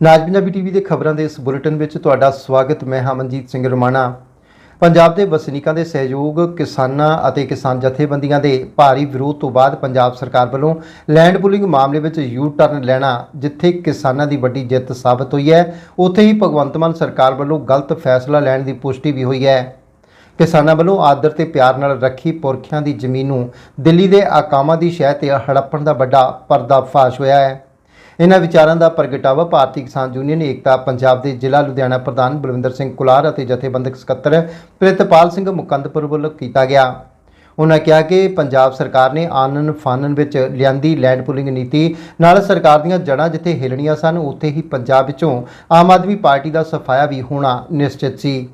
ਨਾਜ Punjabi TV ਦੇ ਖਬਰਾਂ ਦੇ ਇਸ ਬੁਲੇਟਿਨ ਵਿੱਚ ਤੁਹਾਡਾ ਸਵਾਗਤ, ਮੈਂ ਹਮਨਜੀਤ ਸਿੰਘ ਰਮਾਣਾ। ਪੰਜਾਬ ਦੇ ਵਸਨੀਕਾਂ ਦੇ ਸਹਿਯੋਗ, ਕਿਸਾਨਾਂ ਅਤੇ ਕਿਸਾਨ ਜਥੇਬੰਦੀਆਂ ਦੇ ਭਾਰੀ ਵਿਰੋਧ ਤੋਂ ਬਾਅਦ ਪੰਜਾਬ ਸਰਕਾਰ ਵੱਲੋਂ ਲੈਂਡ ਪੂਲਿੰਗ ਮਾਮਲੇ ਵਿੱਚ ਯੂ ਟਰਨ ਲੈਣਾ, ਜਿੱਥੇ ਕਿਸਾਨਾਂ ਦੀ ਵੱਡੀ ਜਿੱਤ ਸਾਬਤ ਹੋਈ ਹੈ, ਉੱਥੇ ਹੀ ਭਗਵੰਤ ਮਾਨ ਸਰਕਾਰ ਵੱਲੋਂ ਗਲਤ ਫੈਸਲਾ ਲੈਣ ਦੀ ਪੁਸ਼ਟੀ ਵੀ ਹੋਈ ਹੈ। ਕਿਸਾਨਾਂ ਵੱਲੋਂ ਆਦਰ ਤੇ ਪਿਆਰ ਨਾਲ ਰੱਖੀ ਪੁਰਖਿਆਂ ਦੀ ਜ਼ਮੀਨ ਨੂੰ ਦਿੱਲੀ ਦੇ ਆਕਾਮਾਂ ਦੀ ਸ਼ਹਿ ਤੇ ਹੜੱਪਣ ਦਾ ਵੱਡਾ ਪਰਦਾਫਾਸ਼ ਹੋਇਆ ਹੈ। ਇਹਨਾਂ ਵਿਚਾਰਾਂ ਦਾ ਪ੍ਰਗਟਾਵਾ ਭਾਰਤੀ ਕਿਸਾਨ ਯੂਨੀਅਨ, ਏਕਤਾ, ਪੰਜਾਬ ਦੇ ਜ਼ਿਲ੍ਹਾ ਲੁਧਿਆਣਾ ਪ੍ਰਧਾਨ ਬਲਵਿੰਦਰ ਸਿੰਘ ਕੁਲਾਰ ਅਤੇ ਜਥੇਬੰਦਕ ਸਕੱਤਰ ਪ੍ਰਿਤਪਾਲ ਸਿੰਘ ਮੁਕੰਦਪੁਰ ਵੱਲੋਂ ਕੀਤਾ ਗਿਆ। ਉਹਨਾਂ ਕਿਹਾ ਕਿ ਪੰਜਾਬ ਸਰਕਾਰ ਨੇ ਆਨਨ ਫਾਨਨ ਵਿੱਚ ਲਿਆਂਦੀ ਲੈਂਡ ਪੁਲਿੰਗ ਨੀਤੀ ਨਾਲ ਸਰਕਾਰ ਦੀਆਂ ਜੜ੍ਹਾਂ ਜਿੱਥੇ ਹਿਲਣੀਆਂ ਸਨ, ਉੱਥੇ ਹੀ ਪੰਜਾਬ ਵਿੱਚੋਂ ਆਮ ਆਦਮੀ ਪਾਰਟੀ ਦਾ ਸਫਾਇਆ ਵੀ ਹੋਣਾ ਨਿਸ਼ਚਿਤ ਸੀ।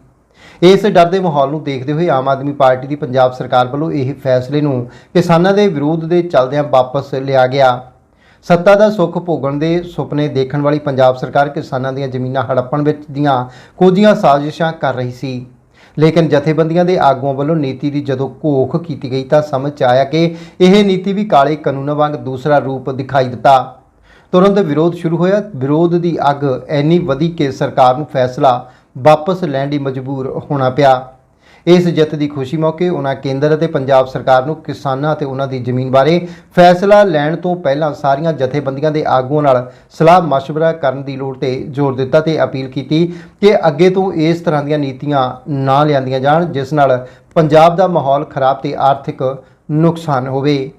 ਇਸ ਡਰ ਦੇ ਮਾਹੌਲ ਨੂੰ ਦੇਖਦੇ ਹੋਏ ਆਮ ਆਦਮੀ ਪਾਰਟੀ ਦੀ ਪੰਜਾਬ ਸਰਕਾਰ ਵੱਲੋਂ ਇਹ ਫੈਸਲੇ ਨੂੰ ਕਿਸਾਨਾਂ ਦੇ ਵਿਰੋਧ ਦੇ ਚੱਲਦਿਆਂ ਵਾਪਸ ਲਿਆ ਗਿਆ। ਸੱਤਾ ਦਾ ਸੁੱਖ ਭੋਗਣ ਦੇ ਸੁਪਨੇ ਦੇਖਣ ਵਾਲੀ ਪੰਜਾਬ ਸਰਕਾਰ ਕਿਸਾਨਾਂ ਦੀਆਂ ਜ਼ਮੀਨਾਂ ਹੜੱਪਣ ਵਿੱਚ ਦੀਆਂ ਕੋਝੀਆਂ ਸਾਜ਼ਿਸ਼ਾਂ ਕਰ ਰਹੀ ਸੀ। ਲੇਕਿਨ ਜਥੇਬੰਦੀਆਂ ਦੇ ਆਗੂਆਂ ਵੱਲੋਂ ਨੀਤੀ ਦੀ ਜਦੋਂ ਘੋਖ ਕੀਤੀ ਗਈ ਤਾਂ ਸਮਝ 'ਚ ਆਇਆ ਕਿ ਇਹ ਨੀਤੀ ਵੀ ਕਾਲੇ ਕਾਨੂੰਨਾਂ ਵਾਂਗ ਦੂਸਰਾ ਰੂਪ ਦਿਖਾਈ ਦਿੱਤਾ। ਤੁਰੰਤ ਵਿਰੋਧ ਸ਼ੁਰੂ ਹੋਇਆ। ਵਿਰੋਧ ਦੀ ਅੱਗ ਐਨੀ ਵਧੀ ਕਿ ਸਰਕਾਰ ਨੂੰ ਫੈਸਲਾ ਵਾਪਸ ਲੈਣ ਲਈ ਮਜਬੂਰ ਹੋਣਾ ਪਿਆ। ਇਸ ਜਿੱਤ ਦੀ ਖੁਸ਼ੀ ਮੌਕੇ ਉਹਨਾਂ ਕੇਂਦਰ ਅਤੇ ਪੰਜਾਬ ਸਰਕਾਰ ਨੂੰ ਕਿਸਾਨਾਂ ਅਤੇ ਉਹਨਾਂ ਦੀ ਜ਼ਮੀਨ ਬਾਰੇ ਫੈਸਲਾ ਲੈਣ ਤੋਂ ਪਹਿਲਾਂ ਸਾਰੀਆਂ ਜਥੇਬੰਦੀਆਂ ਦੇ ਆਗੂਆਂ ਨਾਲ ਸਲਾਹ مشਵਰਾ ਕਰਨ ਦੀ ਲੋੜ ਤੇ ਜ਼ੋਰ ਦਿੱਤਾ ਤੇ ਅਪੀਲ ਕੀਤੀ ਕਿ ਅੱਗੇ ਤੋਂ ਇਸ ਤਰ੍ਹਾਂ ਦੀਆਂ ਨੀਤੀਆਂ ਨਾ ਲਿਆਂਦੀਆਂ ਜਾਣ, ਜਿਸ ਨਾਲ ਪੰਜਾਬ ਦਾ ਮਾਹੌਲ ਖਰਾਬ ਤੇ ਆਰਥਿਕ ਨੁਕਸਾਨ ਹੋਵੇ।